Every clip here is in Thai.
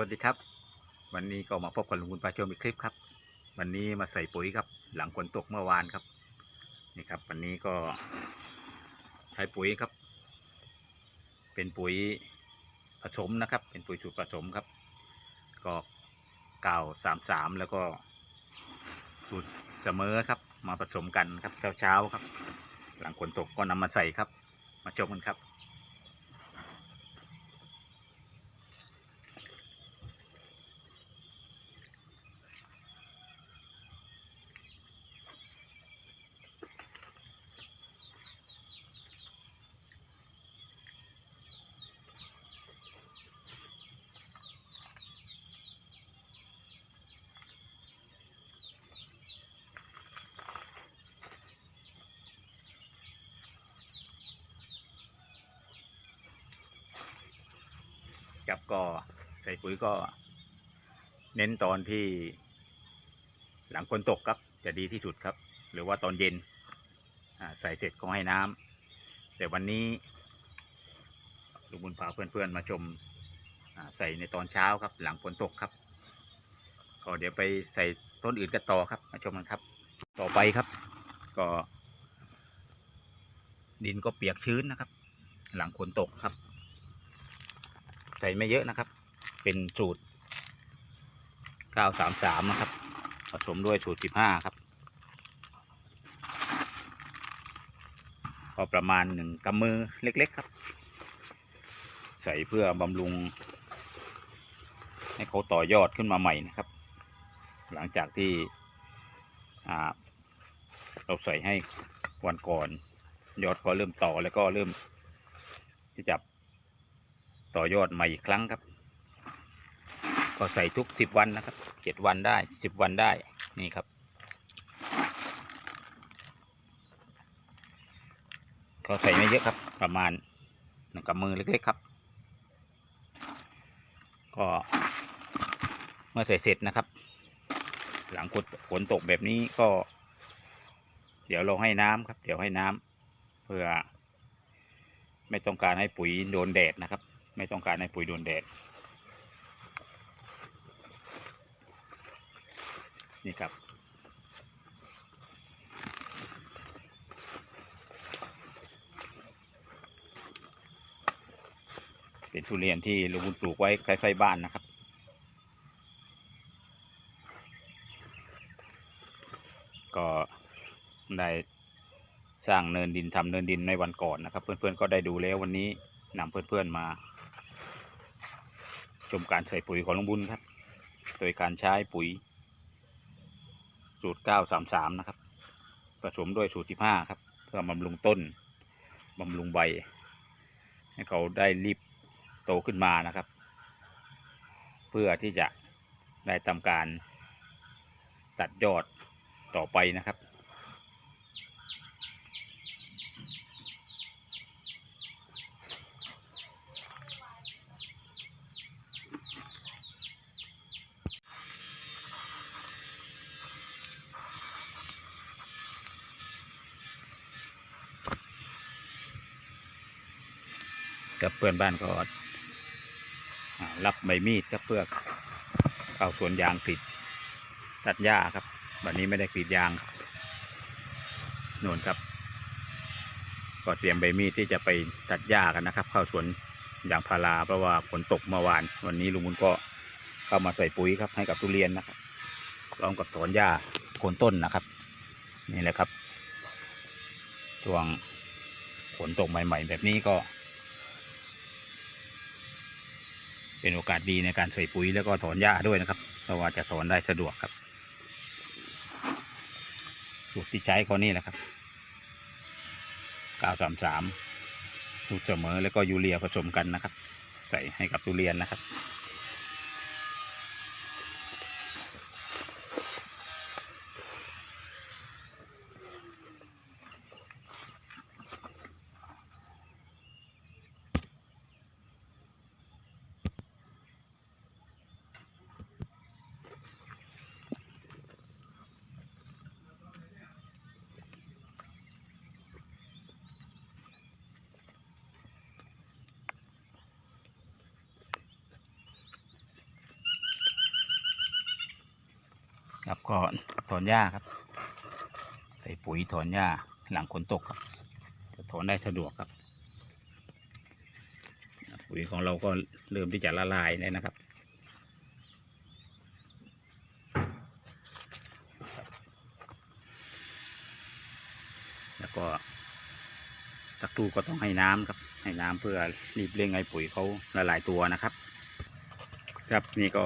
วัสดีครับ วันนี้ก็มาพบกับลุงคุณปลาชมอีกคลิปครับ วันนี้มาใส่ปุ๋ยครับ หลังฝนตกเมื่อวานครับ นี่ครับ วันนี้ก็ใช้ปุ๋ยครับ เป็นปุ๋ยผสมนะครับ เป็นปุ๋ยสูตรผสมครับ ก็เก่าสามสามแล้วก็สูตรเสมอครับ มาผสมกันครับเช้าเช้าๆครับ หลังฝนตกก็นำมาใส่ครับ มาชมกันครับ ครับก็ใส่ปุ๋ยก็ เน้นตอนที่หลังฝนตกครับจะดีที่สุดครับ หรือว่าตอนเย็นใส่เสร็จก็ให้น้ำแต่วันนี้ลุงบุญพาเพื่อนๆมาชมใส่ในตอนเช้าครับ หลังฝนตกครับก็เดี๋ยวไปใส่ต้นอื่นกันต่อครับมาชมกันครับ ต่อไปครับ ก็ ดินก็เปียกชื้นนะครับ หลังฝนตกครับ ใส่ไม่เยอะนะครับ เป็นสูตร 933 นะครับ ผสมด้วยสูตร 15 ครับ พอประมาณหนึ่งกำมือเล็ก ๆ ครับ ใส่เพื่อบำรุง ให้เขาต่อยอดขึ้นมาใหม่นะครับ หลังจากที่เราใส่ให้วันก่อน ยอดก็เริ่มต่อแล้วก็เริ่มที่จะ ต่อยอดใหม่อีกครั้งครับ ก็ใส่ทุกสิบวันนะครับเจ็ดวันได้สิบวันได้นี่ครับก็ใส่ไม่เยอะครับ ประมาณหนึ่งกำมือเล็กๆครับ ก็เมื่อใส่เสร็จนะครับ หลังฝนตกแบบนี้ก็ เดี๋ยวเราให้น้ำครับ เดี๋ยวให้น้ำเพื่อไม่ต้องการให้ปุ๋ยโดนแดดนะครับ ไม่ต้องการให้ปุ๋ยโดนแดดนี่ครับ เป็นทุเรียนที่ลุงบุญปลูกไว้ใกล้ๆบ้านนะครับก็ได้สร้างเนินดินทำเนินดินในวันก่อนนะครับ เพื่อนๆก็ได้ดูแล้ววันนี้นำเพื่อนๆมา ชมการใส่ปุ๋ยของลุงบุญครับ โดยการใช้ปุ๋ย สูตร 933 นะครับ ผสมด้วยสูตร 15 ครับ เพื่อบำรุงต้นบำรุงใบ ให้เขาได้รีบโตขึ้นมานะครับ เพื่อที่จะได้ทำการตัดยอดต่อไปนะครับ กับเพื่อนบ้านก็อ่ารับใบมีดครับเพื่อเข้าสวนยางกรีดตัดหญ้าครับวันนี้ไม่ได้กรีดยางนู่นครับก็เตรียมใบมีดที่จะไปตัดหญ้ากันนะครับ เข้าสวนยางพาราเพราะว่าฝนตกเมื่อวาน วันนี้ลุงมุนก็เข้ามาใส่ปุ๋ยครับ ให้กับทุเรียนนะครับพร้อมกับถอนหญ้าโคนต้นนะครับ นี่แหละครับช่วงฝนตกใหม่ ๆ แบบนี้ก็ เป็นโอกาสดีในการใส่ปุ๋ยแล้วก็ถอนหญ้าด้วยนะครับเพราะว่าจะถอนได้สะดวกครับสูตรที่ใช้ก็นี่แหละครับ933สูตรเสมอแล้วก็ยูเรียผสมกันนะครับ ใส่ให้กับทุเรียนนะครับ ก็ถอนหญ้าครับ ใส่ปุ๋ยถอนหญ้าหลังฝนตกครับ จะถอนได้สะดวกครับ ปุ๋ยของเราก็เริ่มที่จะละลายเลยนะครับแล้วก็สักครู่ก็ต้องให้น้ำครับ ให้น้ำเพื่อรีบเร่งให้ปุ๋ยเขาละลายตัวนะครับ ครับนี่ก็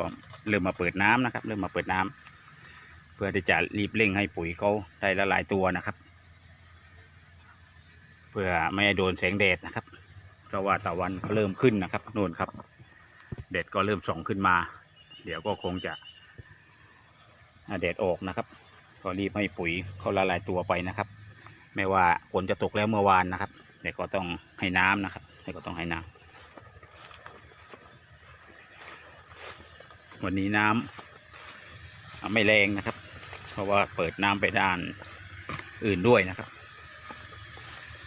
เริ่มมาเปิดน้ำนะครับ เริ่มมาเปิดน้ำ พื่อที่จะรีบเร่งให้ปุ๋ยเขาได้ละลายตัวนะครับ เพื่อไม่ให้โดนแสงแดดนะครับ เพราะว่าตะวันก็เริ่มขึ้นนะครับโน่นครับแดดก็เริ่มส่องขึ้นมา เดี๋ยวก็คงจะแดดออกนะครับ ก็รีบให้ปุ๋ยเขาละลายตัวไปนะครับ ไม่ว่าฝนจะตกแล้วเมื่อวานนะครับแต่ก็ต้องให้น้ำนะครับแต่ก็ต้องให้น้ำวันนี้น้ำอ่าไม่แรงนะครับ ราะว่าเปิดน้ำไปด้านอื่นด้วยนะครับ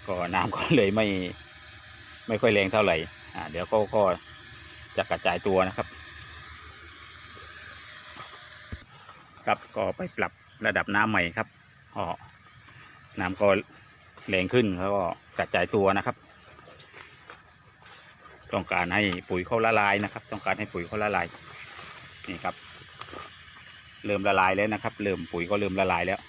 ก็น้ำก็เลยไม่ไม่ค่อยแรงเท่าไหร่อ่าเดี๋ยวก็ก็จะกระจายตัวนะครับ ครับก็ไปปรับระดับน้ำใหม่ครับก็น้ำก็แรงขึ้นแล้วก็กระจายตัวนะครับ ต้องการให้ปุ๋ยเขาละลายนะครับ ต้องการให้ปุ๋ยเขาละลายนี่ครับ เริ่มละลายแล้วนะครับเริ่มปุ๋ยก็เริ่มละลายแล้ว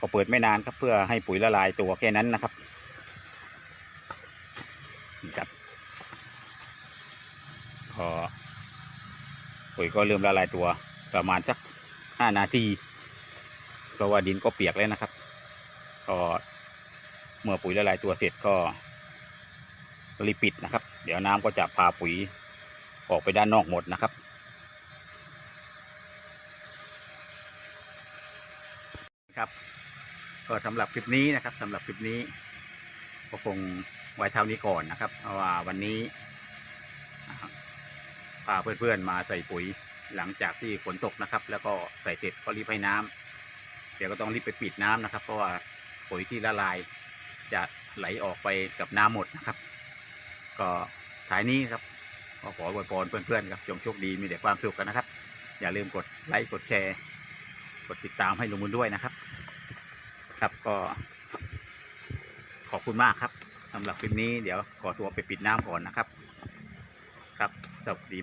ก็เปิดไม่นานครับเพื่อให้ปุ๋ยละลายตัวแค่นั้นนะครับนี่ครับพอปุ๋ยก็เริ่มละลายตัวประมาณสักห้านาทีเพราะว่าดินก็เปียกแล้วนะครับก็เมื่อปุ๋ยละลายตัวเสร็จก็รีบปิดนะครับ เดี๋ยวน้ำก็จะพาปุ๋ยออกไปด้านนอกหมดนะครับ ครับ ก็สำหรับคลิปนี้นะครับสำหรับคลิปนี้ก็คงไว้เท่านี้ก่อนนะครับเพราะว่าวันนี้พาเพื่อนๆมาใส่ปุ๋ยหลังจากที่ฝนตกนะครับ แล้วก็ใส่เสร็จก็รีบให้น้ำเดี๋ยวก็ต้องรีบไปปิดน้ำนะครับ เพราะว่าปุ๋ยที่ละลาย จะไหลออกไปกับน้ำหมดนะครับ ก็ท้ายนี้ครับก็ขออวยพรเพื่อนๆครับจงโชคดีมีแต่ความสุขกันนะครับ อย่าลืมกดไลค์กดแชร์ กดติดตามให้ลุงมุนด้วยนะครับ ครับก็ ขอบคุณมากครับสำหรับคลิปนี้เดี๋ยวขอตัวไปปิดน้ำก่อนนะครับ ครับสวัสดี